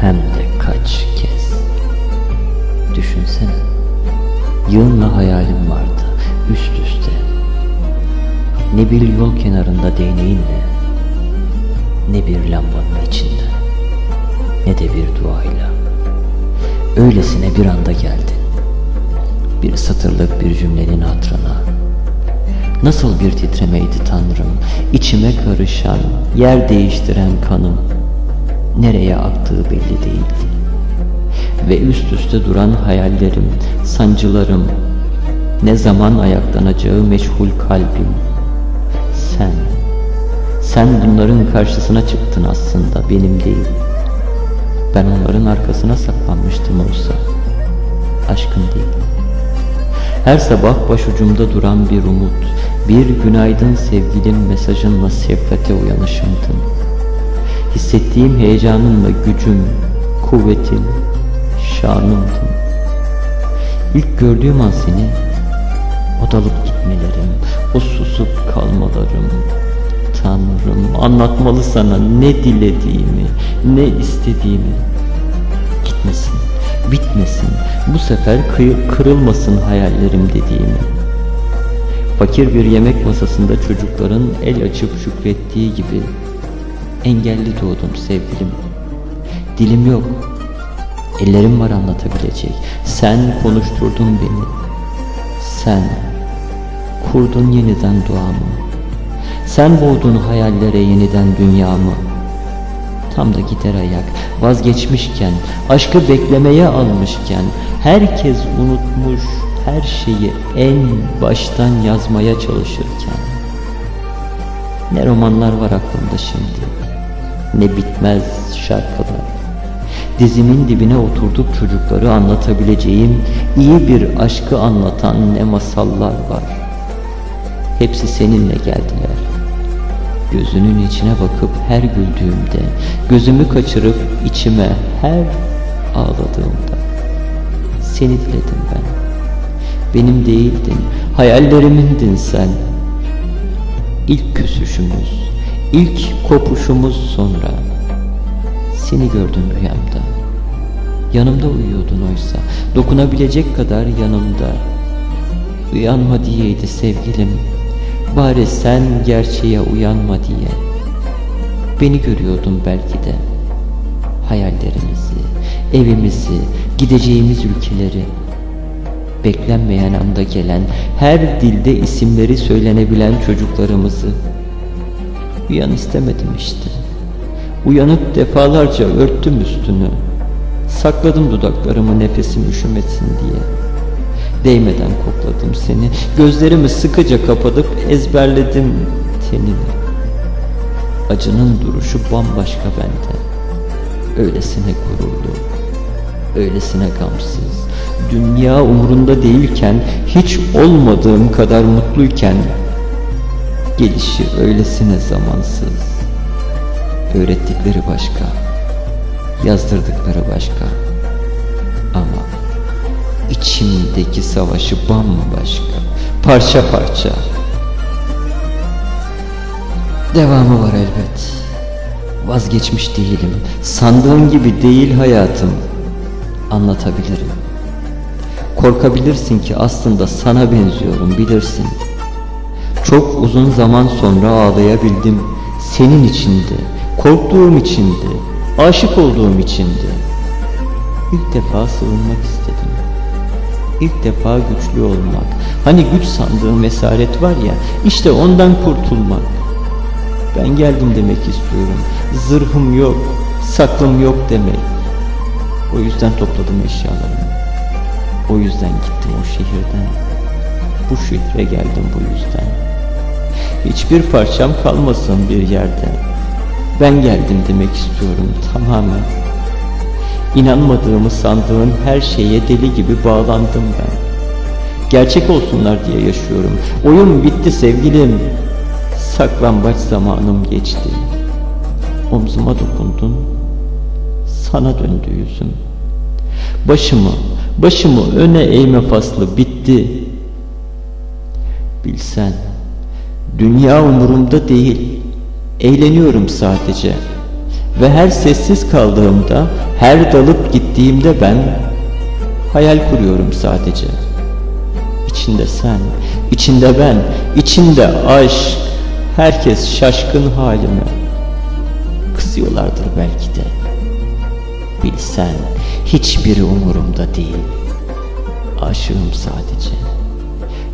Hem de kaç kez. Düşünsene. Yığınla hayalim vardı üst üste. Ne bir yol kenarında değneğinle, ne bir lambanın içinde, ne de bir duayla. Öylesine bir anda geldin. Bir satırlık bir cümlenin hatırına. Nasıl bir titremeydi Tanrım, içime karışan, yer değiştiren kanım. Nereye aktığı belli değildi. Ve üst üste duran hayallerim, sancılarım, ne zaman ayaklanacağı meşhul kalbim. Sen, sen bunların karşısına çıktın aslında benim değil. Ben onların arkasına saklanmıştım oysa. Aşkın değil. Her sabah başucumda duran bir umut, bir günaydın sevgilin mesajınla şefkate uyanışımdın. Hissettiğim heyecanınla gücüm, kuvvetim, şanımdın. İlk gördüğüm an seni, o gitmelerim, o susup kalmalarım, Tanrım anlatmalı sana ne dilediğimi, ne istediğimi. Gitmesin, bitmesin, bu sefer kırılmasın hayallerim dediğimi. Fakir bir yemek masasında çocukların el açıp şükrettiği gibi engelli doğdum sevgilim. Dilim yok, ellerim var anlatabilecek. Sen konuşturdun beni. Sen kurdun yeniden duamı. Sen boğdun hayallere yeniden dünyamı. Tam da gider ayak vazgeçmişken, aşkı beklemeye almışken, herkes unutmuş her şeyi en baştan yazmaya çalışırken. Ne romanlar var aklımda şimdi, ne bitmez şarkılar. Dizimin dibine oturduk çocukları anlatabileceğim iyi bir aşkı anlatan ne masallar var. Hepsi seninle geldiler. Gözünün içine bakıp her güldüğümde, gözümü kaçırıp içime her ağladığımda seni diledim ben. Benim değildin, hayallerimindin sen. İlk küsüşümüz, ilk kopuşumuz sonra seni gördüm rüyamda. Yanımda uyuyordun oysa, dokunabilecek kadar yanımda. Uyanma diyeydi sevgilim. Bari sen gerçeğe uyanma diye Beni görüyordun belki de Hayallerimizi, evimizi, gideceğimiz ülkeleri Beklenmeyen anda gelen, her dilde isimleri söylenebilen çocuklarımızı Uyan istemedim işte. Uyanıp defalarca örttüm üstünü. Sakladım dudaklarımı nefesim üşümesin diye. Değmeden kokladım seni. Gözlerimi sıkıca kapatıp ezberledim tenini. Acının duruşu bambaşka bende. Öylesine gururlu Öylesine gamsız. Dünya umurunda değilken Hiç olmadığım kadar mutluyken Gelişi öylesine zamansız Öğrettikleri başka Yazdırdıkları başka Ama içimdeki savaşı bambaşka, parça parça. Devamı var elbet. Vazgeçmiş değilim. Sandığın gibi değil hayatım. Anlatabilirim. Korkabilirsin ki aslında sana benziyorum bilirsin. Çok uzun zaman sonra ağlayabildim. Senin içinde, korktuğum içinde, aşık olduğum içinde. İlk defa sığınmak istedim ilk defa güçlü olmak. Hani güç sandığım esaret var ya, işte ondan kurtulmak. Ben geldim demek istiyorum. Zırhım yok, saklım yok demek. O yüzden topladım eşyalarımı. O yüzden gittim o şehirden. Bu şehre geldim bu yüzden. Hiçbir parçam kalmasın bir yerde. Ben geldim demek istiyorum tamamen. İnanmadığımı sandığın her şeye deli gibi bağlandım ben. Gerçek olsunlar diye yaşıyorum. Oyun bitti sevgilim. Saklambaç zamanım geçti. Omzuma dokundun. Sana döndü yüzüm. Başımı, başımı öne eğme faslı bitti. Bilsen, dünya umurumda değil. Eğleniyorum sadece. Ve her sessiz kaldığımda, her dalıp gittiğimde ben hayal kuruyorum sadece. İçinde sen, içinde ben, içinde aşk, herkes şaşkın halime. Kızıyorlardır belki de. Bilsen hiçbiri umurumda değil. Aşığım sadece.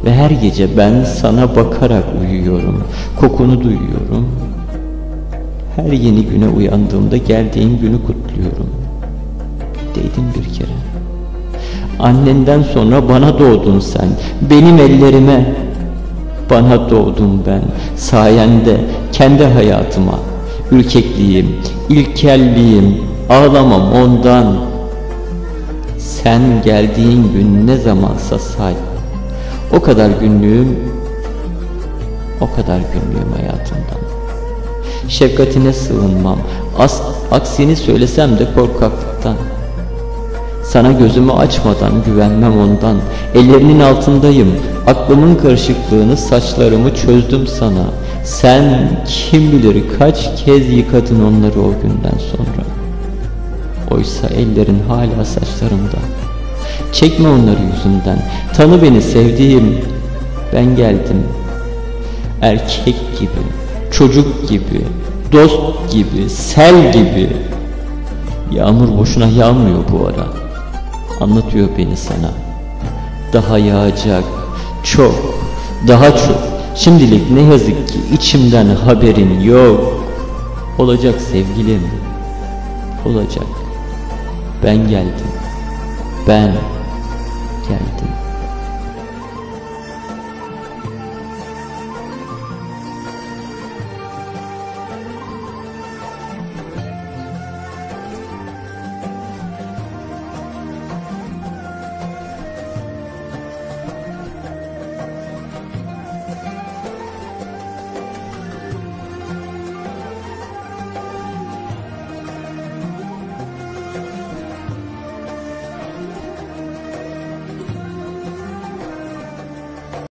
Ve her gece ben sana bakarak uyuyorum. Kokunu duyuyorum. Her yeni güne uyandığımda geldiğin günü kutluyorum. Değdin bir kere. Annenden sonra bana doğdun sen. Benim ellerime. Bana doğdum ben. Sayende kendi hayatıma. Ürkekliğim, ilkelliğim, ağlamam ondan. Sen geldiğin gün ne zamansa say. O kadar günlüğüm, o kadar günlüğüm hayatımdan. Şefkatine sığınmam, as, aksini söylesem de korkaklıktan. Sana gözümü açmadan güvenmem ondan. Ellerinin altındayım, aklımın karışıklığını, saçlarımı çözdüm sana. Sen kim bilir kaç kez yıkadın onları o günden sonra. Oysa ellerin hala saçlarımda. Çekme onları yüzümden. Tanı beni sevdiğim. Ben geldim. Erkek gibi, çocuk gibi, dost gibi, sel gibi. Yağmur boşuna yağmıyor bu ara. Anlatıyor beni sana. Daha yağacak, çok, daha çok. Şimdilik ne yazık ki içimden haberin yok. Olacak sevgilim, olacak. Ben geldim. Ben geldim.